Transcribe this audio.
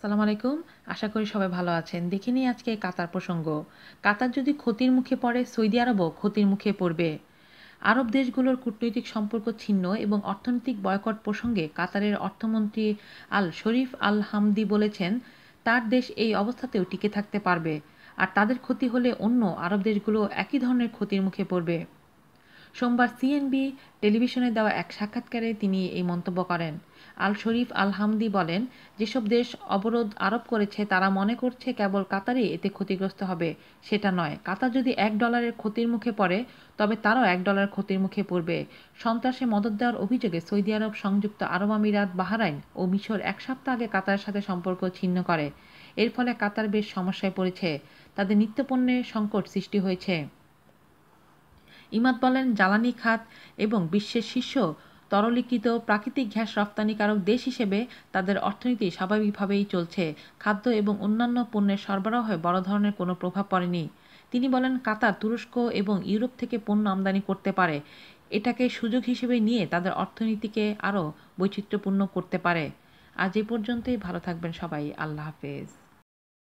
আসসালামু আলাইকুম। আশা করি সবাই ভালো আছেন। দেখে নিই আজকে কাতার প্রসঙ্গ। কাতার যদি ক্ষতির মুখে পড়ে, সৌদি আরবও ক্ষতির মুখে পড়বে। আরব দেশগুলোর কূটনৈতিক সম্পর্ক ছিন্ন এবং অর্থনৈতিক বয়কট প্রসঙ্গে কাতারের অর্থমন্ত্রী আল শরীফ আল হামদি বলেছেন, তার দেশ এই অবস্থাতেও টিকে থাকতে পারবে। আর তাদের ক্ষতি হলে অন্য আরব দেশগুলো একই ধরনের ক্ষতির মুখে পড়বে। সোমবার সিএনবি টেলিভিশনে দেওয়া এক সাক্ষাৎকারে তিনি এই মন্তব্য করেন। আল শরীফ আল হামদি বলেন, যেসব দেশ অবরোধ আরোপ করেছে, তারা মনে করছে কেবল কাতারই এতে ক্ষতিগ্রস্ত হবে। সেটা নয়। কাতার যদি এক ডলারের ক্ষতির মুখে পড়ে, তবে তারাও এক ডলার ক্ষতির মুখে পড়বে। সন্ত্রাসে মদত দেওয়ার অভিযোগে সৌদি আরব সংযুক্ত আরব আমিরাত, বাহারাইন ও মিশর এক সপ্তাহ আগে কাতারের সাথে সম্পর্ক ছিন্ন করে। এর ফলে কাতার বেশ সমস্যায় পড়েছে। তাদের নিত্যপণ্যের সংকট সৃষ্টি হয়েছে। ইমাদ বলেন, জ্বালানি খাত এবং বিশ্বের শীর্ষ তরলীকৃত প্রাকৃতিক গ্যাস রপ্তানিকারক দেশ হিসেবে তাদের অর্থনীতি স্বাভাবিকভাবেই চলছে। খাদ্য এবং অন্যান্য পণ্যের সরবরাহে বড় ধরনের কোনো প্রভাব পড়েনি। তিনি বলেন, কাতার, তুরস্ক এবং ইউরোপ থেকে পণ্য আমদানি করতে পারে। এটাকে সুযোগ হিসেবে নিয়ে তাদের অর্থনীতিকে আরও বৈচিত্র্যপূর্ণ করতে পারে। আজ এ পর্যন্তই। ভালো থাকবেন সবাই। আল্লাহ হাফেজ।